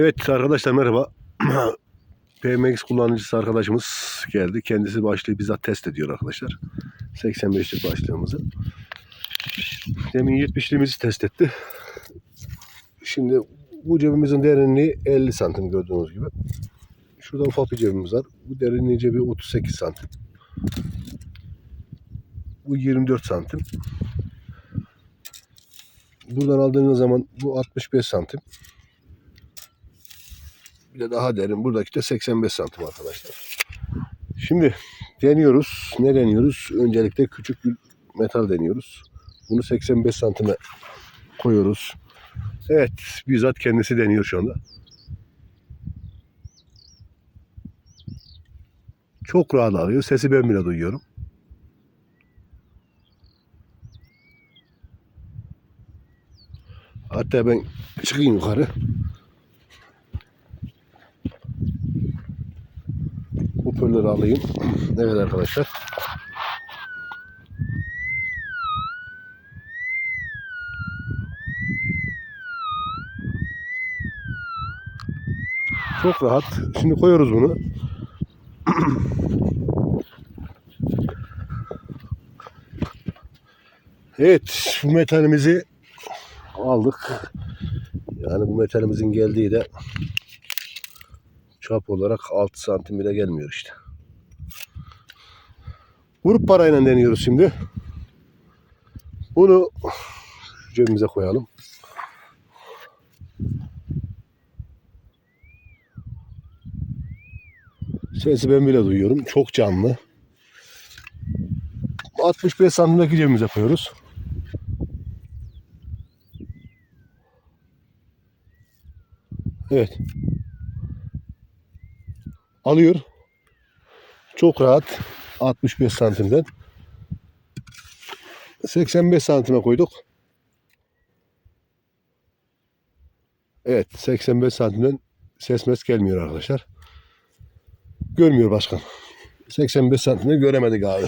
Evet arkadaşlar merhaba. PMX kullanıcısı arkadaşımız geldi. Kendisi başlığı bizzat test ediyor arkadaşlar. 85'lik başlığımızı. Demin 70'liğimizi test etti. Şimdi bu cebimizin derinliği 50 santim gördüğünüz gibi. Şurada ufak bir cebimiz var. Bu derinliği cebi 38 santim. Bu 24 santim. Buradan aldığınız zaman bu 65 santim. De daha derin. Buradaki de 85 santim arkadaşlar. Şimdi deniyoruz. Ne deniyoruz? Öncelikle küçük bir metal deniyoruz. Bunu 85 santime koyuyoruz. Evet. Bizzat kendisi deniyor şu anda. Çok rahat alıyor. Sesi ben bile duyuyorum. Hatta ben çıkayım yukarı. Hoparlörü alayım. Evet arkadaşlar. Çok rahat. Şimdi koyuyoruz bunu. Evet, bu metalimizi aldık. Yani bu metalimizin geldiği de çap olarak 6 santim bile gelmiyor işte. Grup parayla deniyoruz şimdi. Bunu cebimize koyalım. Sesi ben bile duyuyorum. Çok canlı. 65 santimdeki cebimize koyuyoruz. Evet. Alıyor. Çok rahat. 65 santimden. 85 santime koyduk. Evet 85 santimden ses mes gelmiyor arkadaşlar. Görmüyor başkan. 85 santimde göremedik abi.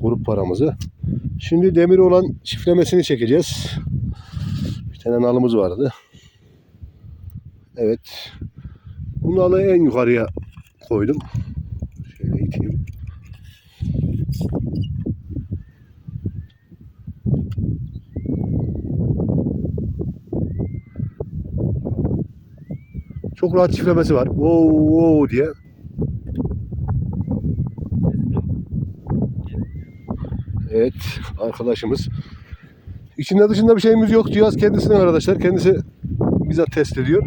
Grup paramızı. Şimdi demir olan çiftlemesini çekeceğiz. Bir tane nalımız vardı. Evet. Bu nalı en yukarıya koydum. Şöyle iteyim. Çok rahat çiftlemesi var. Wow wow diye. Evet arkadaşımız. İçinde dışında bir şeyimiz yok. Cihaz kendisine arkadaşlar. Kendisi bizzat test ediyor.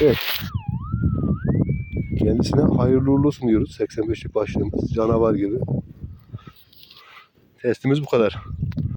Evet. Kendisine hayırlı uğurlu olsun diyoruz. 85'lik başlığımız. Canavar gibi. Testimiz bu kadar.